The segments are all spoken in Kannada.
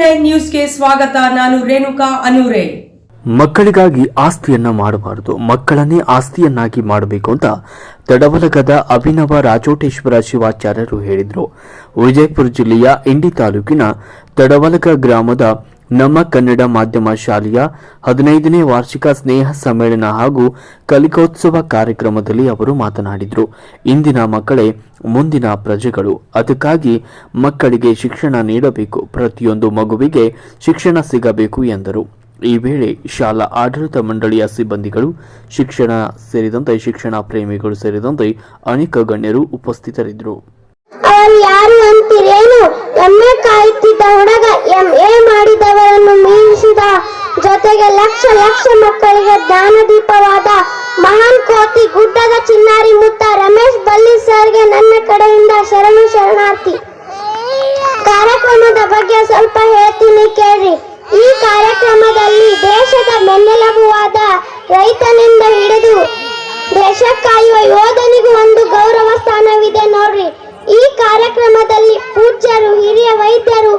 ನೈನ್ ನ್ಯೂಸ್ಗೆ ಸ್ವಾಗತ, ನಾನು ರೇಣುಕಾ ಅನೂರೇ. ಮಕ್ಕಳಿಗಾಗಿ ಆಸ್ತಿಯನ್ನ ಮಾಡಬಾರದು, ಮಕ್ಕಳನ್ನೇ ಆಸ್ತಿಯನ್ನಾಗಿ ಮಾಡಬೇಕು ಅಂತ ತಡವಲಗದ ಅಭಿನವ ರಾಜೋಟೇಶ್ವರ ಶಿವಾಚಾರ್ಯರು ಹೇಳಿದರು. ವಿಜಯಪುರ ಜಿಲ್ಲೆಯ ಇಂಡಿ ತಾಲೂಕಿನ ತಡವಲಗ ಗ್ರಾಮದ ನಮ್ಮ ಕನ್ನಡ ಮಾಧ್ಯಮ ಶಾಲೆಯ ಹದಿನೈದನೇ ವಾರ್ಷಿಕ ಸ್ನೇಹ ಸಮ್ಮೇಳನ ಹಾಗೂ ಕಲಿಕೋತ್ಸವ ಕಾರ್ಯಕ್ರಮದಲ್ಲಿ ಅವರು ಮಾತನಾಡಿದರು. ಇಂದಿನ ಮಕ್ಕಳೇ ಮುಂದಿನ ಪ್ರಜೆಗಳು. ಅದಕ್ಕಾಗಿ ಮಕ್ಕಳಿಗೆ ಶಿಕ್ಷಣ ನೀಡಬೇಕು. ಪ್ರತಿಯೊಂದು ಮಗುವಿಗೆ ಶಿಕ್ಷಣ ಸಿಗಬೇಕು ಎಂದರು. ಈ ವೇಳೆ ಶಾಲಾ ಆಡಳಿತ ಮಂಡಳಿಯ ಸಿಬ್ಬಂದಿಗಳು, ಶಿಕ್ಷಣ ಸೇರಿದಂತೆ ಶಿಕ್ಷಣ ಪ್ರೇಮಿಗಳು ಸೇರಿದಂತೆ ಅನೇಕ ಗಣ್ಯರು ಉಪಸ್ಥಿತರಿದ್ದರು. ಅವರು ಯಾರು ಅಂತೀರೇನು ಎಮ್ಮೆ ಕಾಯುತ್ತಿದ್ದ ಹುಡುಗ ಎಂ ಎ ಮಾಡಿದವರನ್ನು ಮೀರಿಸಿದ ಜೊತೆಗೆ ಲಕ್ಷ ಲಕ್ಷ ಮಕ್ಕಳಿಗೆ ಜ್ಞಾನದೀಪವಾದ ಮಹಾನ್ ಕೋತಿ ಗುಡ್ಡದ ಚಿನ್ನಾರಿ ಮುತ್ತ ರಮೇಶ್ ಬಲ್ಲಿ ಸರ್ಗೆ ನನ್ನ ಕಡೆಯಿಂದ ಶರಣು ಶರಣಾರ್ಥಿ. ಕಾರ್ಯಕ್ರಮದ ಬಗ್ಗೆ ಸ್ವಲ್ಪ ಹೇಳ್ತೀನಿ ಕೇಳ್ರಿ. ಈ ಕಾರ್ಯಕ್ರಮದಲ್ಲಿ ದೇಶದ ಬೆನ್ನೆಲುಬುವಾದ ರೈತನಿಂದ ಹಿಡಿದು ದೇಶಕ್ಕಾಯುವ ಕಾಯುವ ಯೋಧನಿಗೂ ಒಂದು ಗೌರವ ಸ್ಥಾನವಿದೆ ನೋಡ್ರಿ. ಈ ಕಾರ್ಯಕ್ರಮದಲ್ಲಿ ಪೂಜ್ಯರು, ಹಿರಿಯ ವೈದ್ಯರು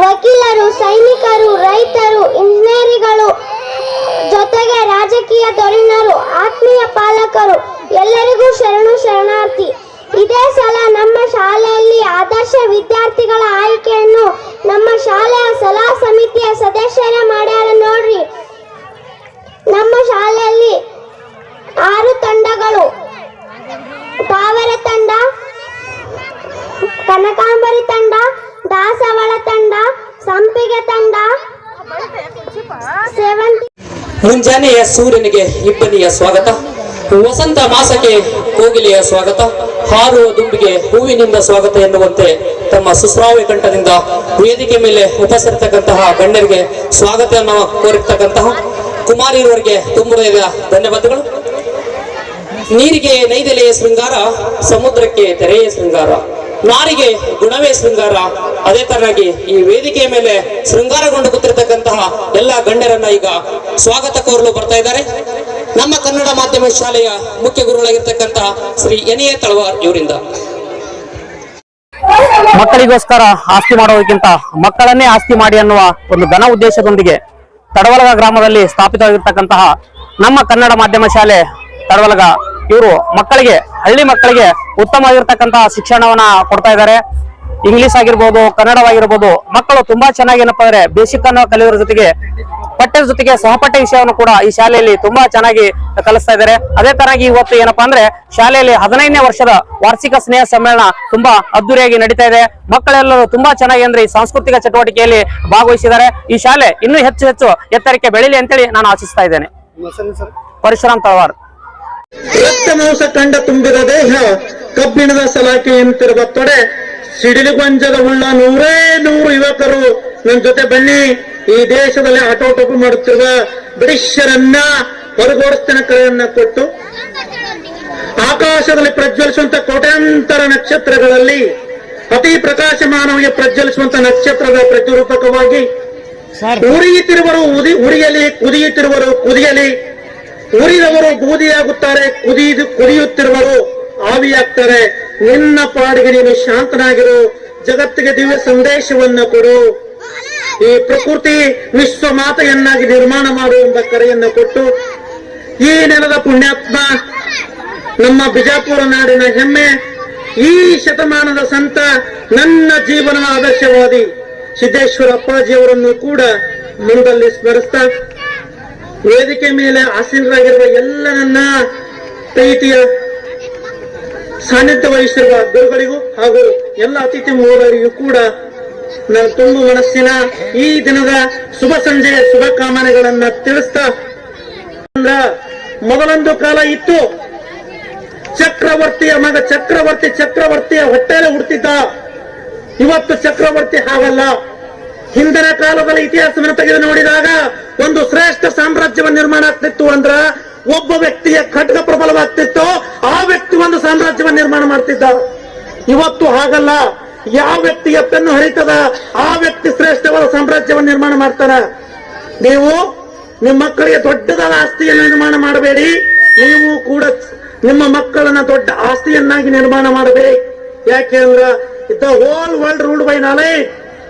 ವಕೀಲರು, ಸೈನಿಕರು, ರೈತರು, ಇಂಜಿನಿಯರಿಗಳು ಜೊತೆಗೆ ರಾಜಕೀಯ ಧೋರಣರು ಆತ್ಮೀಯ ಪಾಲಕರು, ಎಲ್ಲರಿಗೂ ಶರಣು ಶರಣಾರ್ಥಿ. ಇದೇ ಸಲ ನಮ್ಮ ಶಾಲೆಯಲ್ಲಿ ಆದರ್ಶ ವಿದ್ಯಾರ್ಥಿಗಳ ಆಯ್ಕೆಯನ್ನು ನಮ್ಮ ಶಾಲೆಯ ಸಲಹಾ ಸಮಿತಿಯ ಸದಸ್ಯರೇ ಮಾಡ್ಯಾರ ನೋಡ್ರಿ. ನಮ್ಮ ಶಾಲೆಯಲ್ಲಿ ಆರು ತಂಡಗಳು. ಪಾವರ ತಂಡ, ಕನಕಾಂಬರಿ ತಂಡ, ದಾಸವಾಳ ತಂಡ? ತಂದ ಮುಂಜಾನೆಯ ಸೂರ್ಯನಿಗೆ ಇಬ್ಬನಿಯ ಸ್ವಾಗತ. ವಸಂತ ಮಾಸಕ್ಕೆ ಕೋಗಿಲೆಯ ಸ್ವಾಗತ. ಹಾರುವ ದುಂಬಿಗೆ ಹೂವಿನಿಂದ ಸ್ವಾಗತ ಎನ್ನುವಂತೆ ತಮ್ಮ ಸುಶ್ರಾವ್ಯ ಕಂಠದಿಂದ ವೇದಿಕೆ ಮೇಲೆ ಉಪಸರಿತಕ್ಕಂತಹ ಗಣ್ಯರಿಗೆ ಸ್ವಾಗತವನ್ನು ಕೋರಿರ್ತಕ್ಕಂತಹ ಕುಮಾರಿಯವರಿಗೆ ತುಂಬುವುದ ಧನ್ಯವಾದಗಳು. ನೀರಿಗೆ ನೈದೆಲೆಯ ಶೃಂಗಾರ, ಸಮುದ್ರಕ್ಕೆ ತೆರೆಯ ಶೃಂಗಾರ. ನಾರಿಗೆ ಗುಣವೇ ಶೃಂಗಾರ. ಅದೇ ತರನಾಗಿ ಈ ವೇದಿಕೆಯ ಮೇಲೆ ಶೃಂಗಾರಗೊಂಡು ಕೂತಿರ್ತಕ್ಕಂತಹ ಎಲ್ಲ ಗಣ್ಯರನ್ನ ಈಗ ಸ್ವಾಗತ ಕೋರಲು ಬರ್ತಾ ಇದ್ದಾರೆ. ನಮ್ಮ ಕನ್ನಡ ಮಾಧ್ಯಮ ಶಾಲೆಯ ಮುಖ್ಯ ಗುರುಗಳಾಗಿರ್ತಕ್ಕಂತಹ ಶ್ರೀ ಎನಿಯ ತಳವಾರ್ ಇವರಿಂದ. ಮಕ್ಕಳಿಗೋಸ್ಕರ ಆಸ್ತಿ ಮಾಡೋದಕ್ಕಿಂತ ಮಕ್ಕಳನ್ನೇ ಆಸ್ತಿ ಮಾಡಿ ಅನ್ನುವ ಒಂದು ಘನ ಉದ್ದೇಶದೊಂದಿಗೆ ತಡವಲಗ ಗ್ರಾಮದಲ್ಲಿ ಸ್ಥಾಪಿತವಾಗಿರ್ತಕ್ಕಂತಹ ನಮ್ಮ ಕನ್ನಡ ಮಾಧ್ಯಮ ಶಾಲೆ ತಡವಲಗ ಇವರು ಮಕ್ಕಳಿಗೆ ಹಳ್ಳಿ ಮಕ್ಕಳಿಗೆ ಉತ್ತಮವಾಗಿರ್ತಕ್ಕಂತಹ ಶಿಕ್ಷಣವನ್ನ ಕೊಡ್ತಾ ಇದ್ದಾರೆ. ಇಂಗ್ಲಿಷ್ ಆಗಿರ್ಬೋದು ಕನ್ನಡವಾಗಿರ್ಬೋದು ಮಕ್ಕಳು ತುಂಬಾ ಚೆನ್ನಾಗಿ ಏನಪ್ಪಾ ಅಂದ್ರೆ ಬೇಸಿಕ್ ಅನ್ನು ಕಲಿಯೋದ್ರ ಜೊತೆಗೆ ಪಠ್ಯದ ಜೊತೆಗೆ ಸಹಪಠ್ಯ ವಿಷಯವನ್ನು ಕೂಡ ಈ ಶಾಲೆಯಲ್ಲಿ ತುಂಬಾ ಚೆನ್ನಾಗಿ ಕಲಿಸ್ತಾ ಇದ್ದಾರೆ. ಅದೇ ತರಾಗಿ ಇವತ್ತು ಏನಪ್ಪಾ ಅಂದ್ರೆ ಶಾಲೆಯಲ್ಲಿ ಹದಿನೈದನೇ ವರ್ಷದ ವಾರ್ಷಿಕ ಸ್ನೇಹ ಸಮ್ಮೇಳನ ತುಂಬಾ ಅದ್ದೂರಿಯಾಗಿ ನಡೀತಾ ಇದೆ. ಮಕ್ಕಳೆಲ್ಲರೂ ತುಂಬಾ ಚೆನ್ನಾಗಿ ಅಂದ್ರೆ ಈ ಸಾಂಸ್ಕೃತಿಕ ಚಟುವಟಿಕೆಯಲ್ಲಿ ಭಾಗವಹಿಸಿದ್ದಾರೆ. ಈ ಶಾಲೆ ಇನ್ನೂ ಹೆಚ್ಚು ಹೆಚ್ಚು ಎತ್ತರಕ್ಕೆ ಬೆಳೀಲಿ ಅಂತೇಳಿ ನಾನು ಆಶಿಸ್ತಾ ಇದ್ದೇನೆ. ಪರಶುರಾಮ್ ತಳವಾರ್. ರಕ್ತ ಮಾಂಸ ಕಂಡ ತುಂಬಿದ ದೇಹ ಕಬ್ಬಿಣದ ಸಲಾಕೆಯಂತಿರುವ ತೊಡೆ ಸಿಡಿಲುಗೊಂಜದ ಉಳ್ಳ ನೂರೇ ನೂರು ಯುವಕರು ನನ್ನ ಜೊತೆ ಬನ್ನಿ. ಈ ದೇಶದಲ್ಲಿ ಆಟೋಟೋಪು ಮಾಡುತ್ತಿರುವ ಬ್ರಿಟಿಷರನ್ನ ಹೊರಗೋಡಿಸ್ತಾನೆ ಕರೆಯನ್ನ ಕೊಟ್ಟು ಆಕಾಶದಲ್ಲಿ ಪ್ರಜ್ವಲಿಸುವಂತ ಕೋಟ್ಯಾಂತರ ನಕ್ಷತ್ರಗಳಲ್ಲಿ ಅತಿ ಪ್ರಕಾಶಮಾನವಾಗಿ ಪ್ರಜ್ವಲಿಸುವಂತ ನಕ್ಷತ್ರದ ಪ್ರತಿರೂಪಕವಾಗಿ ಉರಿಯುತ್ತಿರುವರು ಉದಿ ಉರಿಯಲಿ ಕುದಿಯುತ್ತಿರುವರು ಕುದಿಯಲಿ. ಉರಿದವರು ಬೂದಿಯಾಗುತ್ತಾರೆ ಕುದಿದು ಕುದಿಯುತ್ತಿರುವರು ಆವಿಯಾಗ್ತಾರೆ ನಿನ್ನ ಪಾಡಿಗೆ ನೀನು ಶಾಂತನಾಗಿರು. ಜಗತ್ತಿಗೆ ದಿವ್ಯ ಸಂದೇಶವನ್ನ ಕೊಡು. ಈ ಪ್ರಕೃತಿ ವಿಶ್ವ ಮಾತೆಯನ್ನಾಗಿ ನಿರ್ಮಾಣ ಮಾಡು ಎಂಬ ಕರೆಯನ್ನು ಕೊಟ್ಟು, ಈ ನೆಲದ ಪುಣ್ಯಾತ್ಮ, ನಮ್ಮ ಬಿಜಾಪುರ ನಾಡಿನ ಹೆಮ್ಮೆ, ಈ ಶತಮಾನದ ಸಂತ, ನನ್ನ ಜೀವನ ಆದರ್ಶವಾದಿ ಸಿದ್ದೇಶ್ವರ ಅಪ್ಪಾಜಿಯವರನ್ನು ಕೂಡ ಮುಂದಲ್ಲಿ ಸ್ಮರಿಸ್ತಾ ವೇದಿಕೆ ಮೇಲೆ ಆಸೀನರಾಗಿರುವ ಎಲ್ಲ ನನ್ನ ಪ್ರೀತಿಯ ಸಾನ್ನಿಧ್ಯ ವಹಿಸಿರುವ ಗುರುಗಳಿಗೂ ಹಾಗೂ ಎಲ್ಲ ಅತಿಥಿ ಮೂವರಿಗೂ ಕೂಡ ನಾನು ತುಂಬು ಮನಸ್ಸಿನ ಈ ದಿನದ ಶುಭ ಸಂಜೆಯ ಶುಭ ಕಾಮನೆಗಳನ್ನ ತಿಳಿಸ್ತಾ ಮೊದಲೊಂದು ಕಾಲ ಇತ್ತು. ಚಕ್ರವರ್ತಿಯ ಮಗ ಚಕ್ರವರ್ತಿ ಚಕ್ರವರ್ತಿಯ ಹೊಟ್ಟೆಲೆ ಹುಡ್ತಿದ್ದ. ಇವತ್ತು ಚಕ್ರವರ್ತಿ ಹಾಗಲ್ಲ. ಹಿಂದಿನ ಕಾಲದಲ್ಲಿ ಇತಿಹಾಸವನ್ನು ತೆಗೆದು ನೋಡಿದಾಗ ಒಂದು ಶ್ರೇಷ್ಠ ಸಾಮ್ರಾಜ್ಯವನ್ನು ನಿರ್ಮಾಣ ಆಗ್ತಿತ್ತು ಅಂದ್ರ ಒಬ್ಬ ವ್ಯಕ್ತಿಯ ಖಡ್ಗ ಪ್ರಬಲವಾಗ್ತಿತ್ತು ಆ ವ್ಯಕ್ತಿ ಒಂದು ಸಾಮ್ರಾಜ್ಯವನ್ನು ನಿರ್ಮಾಣ ಮಾಡ್ತಿದ್ದ ಇವತ್ತು ಹಾಗಲ್ಲ. ಯಾವ ವ್ಯಕ್ತಿ ಎತ್ತನ್ನು ಹರಿತದ, ಆ ವ್ಯಕ್ತಿ ಶ್ರೇಷ್ಠವಾದ ಸಾಮ್ರಾಜ್ಯವನ್ನು ನಿರ್ಮಾಣ ಮಾಡ್ತಾನ? ನೀವು ನಿಮ್ಮ ಮಕ್ಕಳಿಗೆ ದೊಡ್ಡದಾದ ಆಸ್ತಿಯನ್ನು ನಿರ್ಮಾಣ ಮಾಡಬೇಡಿ. ನೀವು ಕೂಡ ನಿಮ್ಮ ಮಕ್ಕಳನ್ನ ದೊಡ್ಡ ಆಸ್ತಿಯನ್ನಾಗಿ ನಿರ್ಮಾಣ ಮಾಡಬೇಕು. ಯಾಕೆ ಅಂದ್ರ, the whole world ruled by knowledge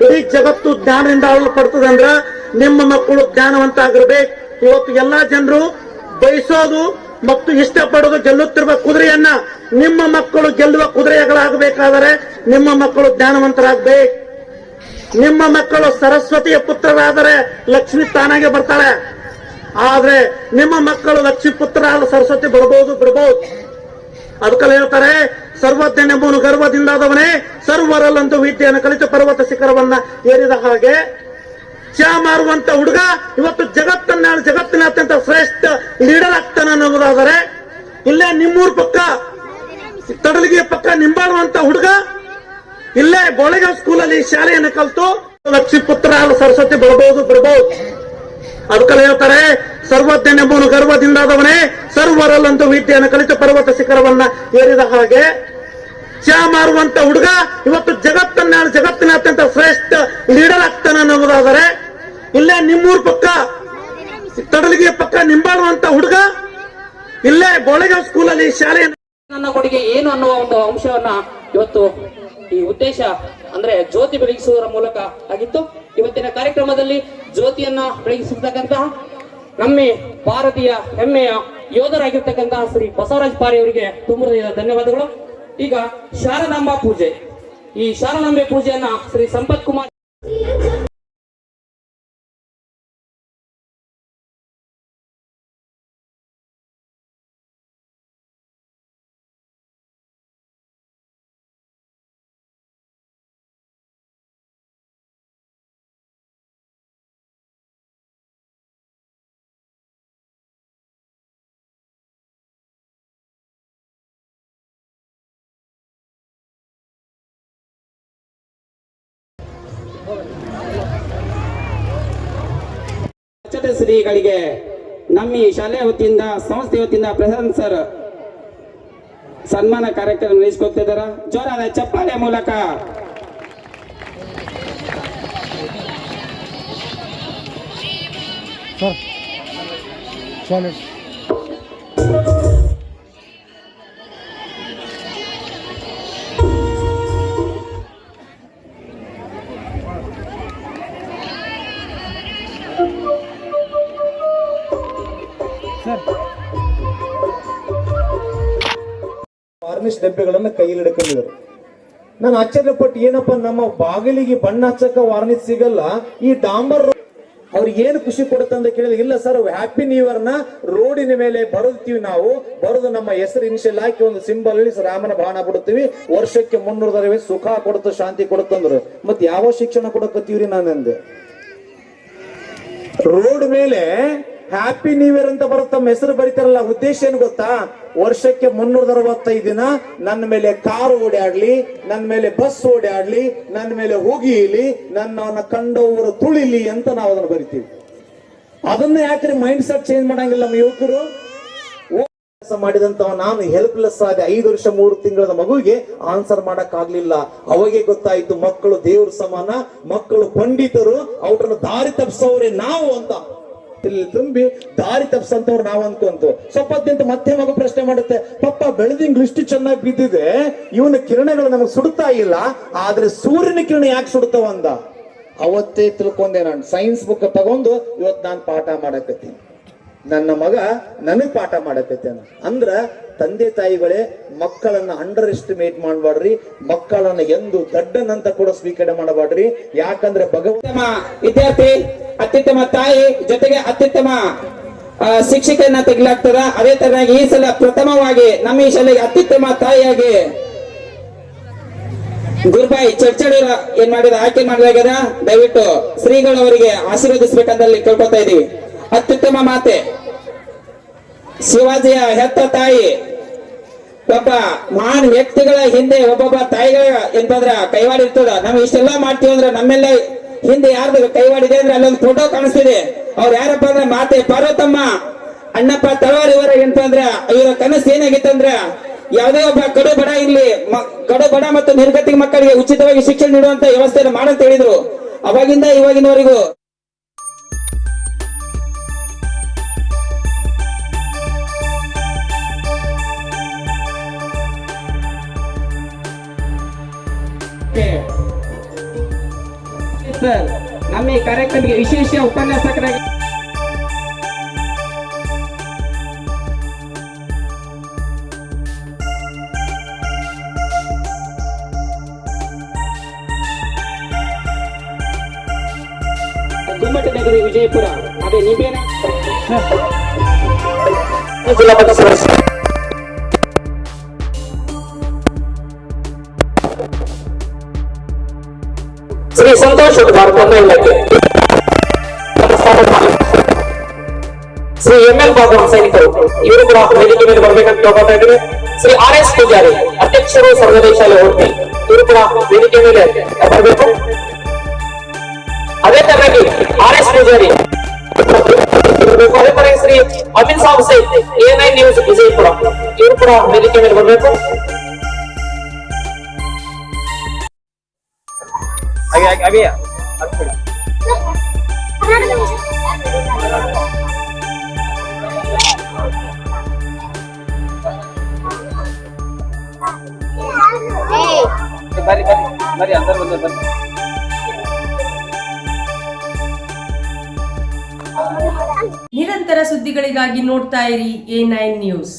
ಇಡೀ ಜಗತ್ತು ಜ್ಞಾನದಿಂದ ಆಳಲ್ಪಡ್ತದಂದ್ರ ನಿಮ್ಮ ಮಕ್ಕಳು ಜ್ಞಾನವಂತ ಆಗಿರ್ಬೇಕು ಇವತ್ತು ಎಲ್ಲಾ ಜನರು ಬಯಸೋದು ಮತ್ತು ಇಷ್ಟಪಡೋದು ಗೆಲ್ಲುತ್ತಿರುವ ಕುದುರೆಯನ್ನ ನಿಮ್ಮ ಮಕ್ಕಳು ಗೆಲ್ಲುವ ಕುದುರೆಗಳಾಗಬೇಕಾದರೆ ನಿಮ್ಮ ಮಕ್ಕಳು ಜ್ಞಾನವಂತರಾಗಬೇಕು. ನಿಮ್ಮ ಮಕ್ಕಳು ಸರಸ್ವತಿಯ ಪುತ್ರರಾದರೆ ಲಕ್ಷ್ಮಿ ತಾನಾಗೆ ಬರ್ತಾಳೆ. ಆದ್ರೆ ನಿಮ್ಮ ಮಕ್ಕಳು ಲಕ್ಷ್ಮಿ ಪುತ್ರರಾದ ಸರಸ್ವತಿ ಬರಬಹುದು, ಬಿಡಬಹುದು. ಅದಕ್ಕೆಲ್ಲ ಹೇಳ್ತಾರೆ, ಸರ್ವಜ್ಞನೆಂಬುವನು ಗರ್ವದಿಂದಾದವನೇ ಸರ್ವರಲ್ಲಂತೂ ವಿದ್ಯೆಯನ್ನು ಕಲಿತು ಪರ್ವತ ಶಿಖರವನ್ನ ಏರಿದ ಹಾಗೆ ಚಾ ಮಾರುವಂತ ಹುಡುಗ ಇವತ್ತು ಜಗತ್ತನ್ನ ಜಗತ್ತಿನ ಅತ್ಯಂತ ಶ್ರೇಷ್ಠ ಲೀಡರ್ ಆಗ್ತಾನೆ ಅನ್ನೋದಾದರೆ ಇಲ್ಲೇ ನಿಮ್ಮೂರ್ ಪಕ್ಕ, ತಡಲಿಗೆ ಪಕ್ಕ ನಿಂಬಾಡುವಂತ ಹುಡುಗ, ಇಲ್ಲೇ ಬೋಳೆಗಾಂವ್ ಸ್ಕೂಲಲ್ಲಿ ಶಾಲೆಯನ್ನು ಕಲಿತು ಲಕ್ಷ್ಮಿ ಪುತ್ರ ಸರಸ್ವತಿ ಬರ್ಬೋದು ಬರಬಹುದು ಅದಕ್ಕೆಲ್ಲ ಹೇಳ್ತಾರೆ ಸರ್ವಜ್ಞನೆಂಬುವನು ಗರ್ವದಿಂದಾದವನೇ ಸರ್ವರಲ್ಲಂತ ವಿದ್ಯೆಯನ್ನು ಕಲಿತು ಪರ್ವತ ಶಿಖರವನ್ನ ಏರಿದ ಹಾಗೆ ಚಾ ಮಾರುವಂತ ಹುಡುಗ ಇವತ್ತು ಜಗತ್ತನ್ನ ಜಗತ್ತಿನ ಅತ್ಯಂತ ಶ್ರೇಷ್ಠ ಲೀಡರ್ ಆಗ್ತಾನೆ ಅನ್ನೋದಾದರೆ ಇಲ್ಲೇ ನಿಮ್ಮೂರ್ ಪಕ್ಕ ನಿಂಬಾಡುವಂತ ಹುಡುಗ? ಇಲ್ಲೇ ಬೋಳೆಗಾಂವ್ ಸ್ಕೂಲಲ್ಲಿ ಶಾಲೆ ನನ್ನ ಕೊಡುಗೆ ಏನು ಅನ್ನುವ ಒಂದು ಅಂಶವನ್ನ ಇವತ್ತು ಈ ಉದ್ದೇಶ, ಅಂದ್ರೆ ಜ್ಯೋತಿ ಬೆಳಗಿಸುವುದರ ಮೂಲಕ ಆಗಿತ್ತು. ಇವತ್ತಿನ ಕಾರ್ಯಕ್ರಮದಲ್ಲಿ ಜ್ಯೋತಿಯನ್ನ ಬೆಳಗಿಸಿರ್ತಕ್ಕಂತಹ ನಮ್ಮ ಭಾರತೀಯ ಹೆಮ್ಮೆಯ ಯೋಧರಾಗಿರ್ತಕ್ಕಂತಹ ಶ್ರೀ ಬಸವರಾಜ್ ಪಾರಿ ಅವರಿಗೆ ತುಂಬ ಧನ್ಯವಾದಗಳು. ಈಗ ಶಾರದಾಂಬಾ ಪೂಜೆ. ಈ ಶಾರದಾಂಬೆ ಪೂಜೆಯನ್ನ ಶ್ರೀ ಸಂಪತ್ ಕುಮಾರ್ ಶ್ರೀಗಳಿಗೆ ನಮ್ಮ ಈ ಶಾಲೆ ವತಿಯಿಂದ ಸಂಸ್ಥೆ ವತಿಯಿಂದ ಪ್ರಶಾಂತ್ ಸರ್ ಸನ್ಮಾನ ಕಾರ್ಯಕ್ರಮ ನಡೆಸಿಕೊಡ್ತಿದ್ದಾರ ಜೋರಾದ ಚಪ್ಪಾಳೆ ಮೂಲಕ. ವಾರ್ನಿಷ್ ಡಬ್ಬೆಗಳನ್ನ ಕೈಯಲ್ಲಿ ಹಿಡ್ಕೊಂಡಿದ್ದಾರೆ. ನಾನು ಆಶ್ಚರ್ಯಪಟ್ಟು ಏನಪ್ಪ ನಮ್ಮ ಬಾಗಿಲಿಗೆ ಬಣ್ಣ ಹಚ್ಚಕ ವಾರ್ನಿಸ್ ಸಿಗಲ್ಲ, ಈ ಡಾಂಬರ್ ಅವ್ರಿಗೆ ಏನು ಖುಷಿ ಕೊಡುತ್ತೆ ಅಂತ ಕೇಳಿದ್ರೆ, ಇಲ್ಲ ಸರ್ ಹ್ಯಾಪಿ ನ್ಯೂ ಇಯರ್ನ ರೋಡಿನ ಮೇಲೆ ಬರುತ್ತೀವಿ ನಾವು. ಬರೋದು ನಮ್ಮ ಹೆಸರು ಇನಿಷಿಯಲ್ ಹಾಕಿ ಒಂದು ಸಿಂಬಲ್ ಇಳಿಸಿ ರಾಮನ ಬಾಣ ಬಿಡುತ್ತೀವಿ ವರ್ಷಕ್ಕೆ ಮುನ್ನೂರ ಸುಖ ಕೊಡುತ್ತೆ, ಶಾಂತಿ ಕೊಡುತ್ತಂದ್ರು ಮತ್ತೆ ಯಾವ ಶಿಕ್ಷಣ ಕೊಡಕತ್ತೀವ್ರಿ ನಾನಂದೆ ರೋಡ್ ಮೇಲೆ ಹ್ಯಾಪಿ ನ್ಯೂ ಇಯರ್ ಅಂತ ಬರುತ್ತೆ ತಮ್ಮ ಹೆಸರು ಬರೀತಾರಲ್ಲ, ಉದ್ದೇಶ ಏನು ಗೊತ್ತಾ? ವರ್ಷಕ್ಕೆ ಮುನ್ನೂರ ಅರವತ್ತೈದು ದಿನ ನನ್ನ ಮೇಲೆ ಕಾರು ಓಡಾಡ್ಲಿ, ನನ್ನ ಮೇಲೆ ಬಸ್ ಓಡಾಡ್ಲಿ, ನನ್ನ ಮೇಲೆ ಹೋಗಿಲಿ ನನ್ನ ಕಂಡವರು ತುಳಿಲಿ ಅಂತ ನಾವು ಅದನ್ನು ಬರಿತೀವಿ. ಅದನ್ನ ಯಾಕ್ರಿ ಮೈಂಡ್ ಸೆಟ್ ಚೇಂಜ್ ಮಾಡಂಗಿಲ್ಲ ನಮ್ಮ ಯುವಕರು? ಕೆಲಸ ಮಾಡಿದಂತವ ನಾನು ಹೆಲ್ಪ್ಲೆಸ್ ಆದ ಐದು ವರ್ಷ, ಮೂರು ತಿಂಗಳ ಮಗುವಿಗೆ ಆನ್ಸರ್ ಮಾಡಕ್ ಆಗ್ಲಿಲ್ಲ ಅವಾಗೆ ಗೊತ್ತಾಯ್ತು ಮಕ್ಕಳು ದೇವ್ರ ಸಮಾನ, ಮಕ್ಕಳು ಪಂಡಿತರು, ಅವ್ರನ್ನ ದಾರಿ ತಪ್ಪಿಸೋರೆ ನಾವು ಅಂತ. ತುಂಬಿ ದಾರಿ ತಪ್ಪಿಸಂತವ್ರು ನಾವ್ ಅನ್ಕೊಂತು. ಸ್ವಲ್ಪ ಮತ್ತೆ ಮಗು ಪ್ರಶ್ನೆ ಮಾಡುತ್ತೆ, ಪಪ್ಪ ಬೆಳೆದಿಂಗ್ ಇಷ್ಟು ಚೆನ್ನಾಗಿ ಬಿದ್ದಿದೆ, ಇವನ ಕಿರಣಗಳು ನಮಗೆ ಸುಡ್ತಾ ಇಲ್ಲ, ಆದ್ರೆ ಸೂರ್ಯನ ಕಿರಣ ಯಾಕೆ ಸುಡುತ್ತವ ಅಂದ? ಅವತ್ತೇ ತಿಳ್ಕೊಂಡೆ ನಾನು. ಸೈನ್ಸ್ ಬುಕ್ ತಗೊಂಡು ಇವತ್ತು ನಾನು ಪಾಠ ಮಾಡಕತ್ತೀನಿ. ನನ್ನ ಮಗ ನನಗೆ ಪಾಠ ಮಾಡಕತ್ತೇನ. ಅಂದ್ರ ತಂದೆ ತಾಯಿಗಳೇ ಮಕ್ಕಳನ್ನ ಅಂಡರ್ ಎಸ್ಟಿಮೇಟ್ ಮಾಡಬಾಡ್ರಿ, ಮಕ್ಕಳನ್ನ ಎಂದು ದಡ್ಡನಂತ ಕೂಡ ಸ್ವೀಕಾರ ಮಾಡಬಾಡ್ರಿ. ಯಾಕಂದ್ರೆ ಭಗವಂತ ವಿದ್ಯಾರ್ಥಿ, ಅತ್ಯುತ್ತಮ ತಾಯಿ, ಜೊತೆಗೆ ಅತ್ಯುತ್ತಮ ಶಿಕ್ಷಕರನ್ನ ತೆಗಿಲಾಗ್ತದ ಅದೇ ತರನಾಗಿ ಈ ಸಲ ಪ್ರಥಮವಾಗಿ ನಮ್ಮ ಈ ಶಾಲೆಗೆ ಅತ್ಯುತ್ತಮ ತಾಯಿಯಾಗಿ ಗುರುಬಾಯಿ ಚರ್ಚಡೂರ ಏನ್ ಮಾಡಿದ, ಆಯ್ಕೆ ಮಾಡಲಾಗ್ಯದ? ದಯವಿಟ್ಟು ಶ್ರೀಗಳವರಿಗೆ ಆಶೀರ್ವದಿಸಬೇಕಂತ ಕೇಳ್ಕೊತಾ ಇದೀವಿ. ಅತ್ಯುತ್ತಮ ಮಾತೆ. ಶಿವಾಜಿಯ ಹೆತ್ತ ತಾಯಿ ಒಬ್ಬ ಮಹಾನ್ ವ್ಯಕ್ತಿಗಳ ಹಿಂದೆ ಒಬ್ಬೊಬ್ಬ ತಾಯಿಗಳ ಎಂತಂದ್ರ ಕೈವಾಡ ಇರ್ತದ. ನಾವು ಇಷ್ಟೆಲ್ಲಾ ಮಾಡ್ತೀವಿ ಅಂದ್ರೆ ನಮ್ಮೆಲ್ಲ ಹಿಂದೆ ಯಾರ್ದು ಕೈವಾಡಿದೆ ಅಂದ್ರೆ ಅಲ್ಲೊಂದು ಫೋಟೋ ಕಾಣಿಸ್ತಿದೆ. ಅವ್ರು ಯಾರಪ್ಪ ಅಂದ್ರೆ ಮಾತೆ ಪಾರ್ವತಮ್ಮ, ಅಣ್ಣಪ್ಪ ತಳವಾರ್ ಇವರ ಎಂತಂದ್ರ ಇವರ ಕನಸು ಏನಾಗಿತ್ತಂದ್ರ ಯಾವುದೇ ಒಬ್ಬ ಕಡು ಬಡ ಇರ್ಲಿ ಕಡು ಬಡ ಮತ್ತು ನಿರ್ಗತಿ ಮಕ್ಕಳಿಗೆ ಉಚಿತವಾಗಿ ಶಿಕ್ಷಣ ನೀಡುವಂತ ವ್ಯವಸ್ಥೆಯನ್ನು ಮಾಡಂತ ಹೇಳಿದ್ರು. ಅವಾಗಿಂದ ಇವಾಗಿನವರೆಗೂ ಸರ್ ನಮ್ಮ ಈ ಕಾರ್ಯಕ್ರಮಕ್ಕೆ ವಿಶೇಷ ಉಪನ್ಯಾಸಕರಾಗಿ ಗುಮ್ಮಟನಗರಿ ವಿಜಯಪುರ ಅದೇ ನಿಂಬೇನ ಜಿಲ್ಲಾ ಪಂಚಾಯತ್ ಸದಸ್ಯ ಶ್ರೀ ಸಂತೋಷ್ ಹುಡುಗಾರ್ ಕೊಂಡ ಇಲಾಖೆ ಶ್ರೀ ಎಂ ಎಲ್ ಬಾಬು ಸೈನಿಕರು ಇವರು ಕೂಡ ವೇದಿಕೆ ಮೇಲೆ ಬರ್ಬೇಕಂತ ತಗೋತಾ ಇದ್ದಾರೆ ಶ್ರೀ ಆರ್ ಎಸ್ ಪೂಜಾರಿ ಅಧ್ಯಕ್ಷರು ಸರ್ವೋದಯ ಶಾಲೆ ಹೋಗ್ತಿ ಇವರು ಕೂಡ ವೇದಿಕೆ ಮೇಲೆ ಬರಬೇಕು ಅದೇ ತರನಾಗಿ ಆರ್ ಎಸ್ ಪೂಜಾರಿ ಇರ್ಬೇಕು. ಅದೇ ತರ Shri Amin Sab Syed A nine news Vijayapura ಇವರು ಕೂಡ ವೇದಿಕೆ ಮೇಲೆ ಬರಬೇಕು ನಿರಂತರ ಸುದ್ದಿಗಳಿಗಾಗಿ ನೋಡ್ತಾ ಇರಿ ಎ ನೈನ್ ನ್ಯೂಸ್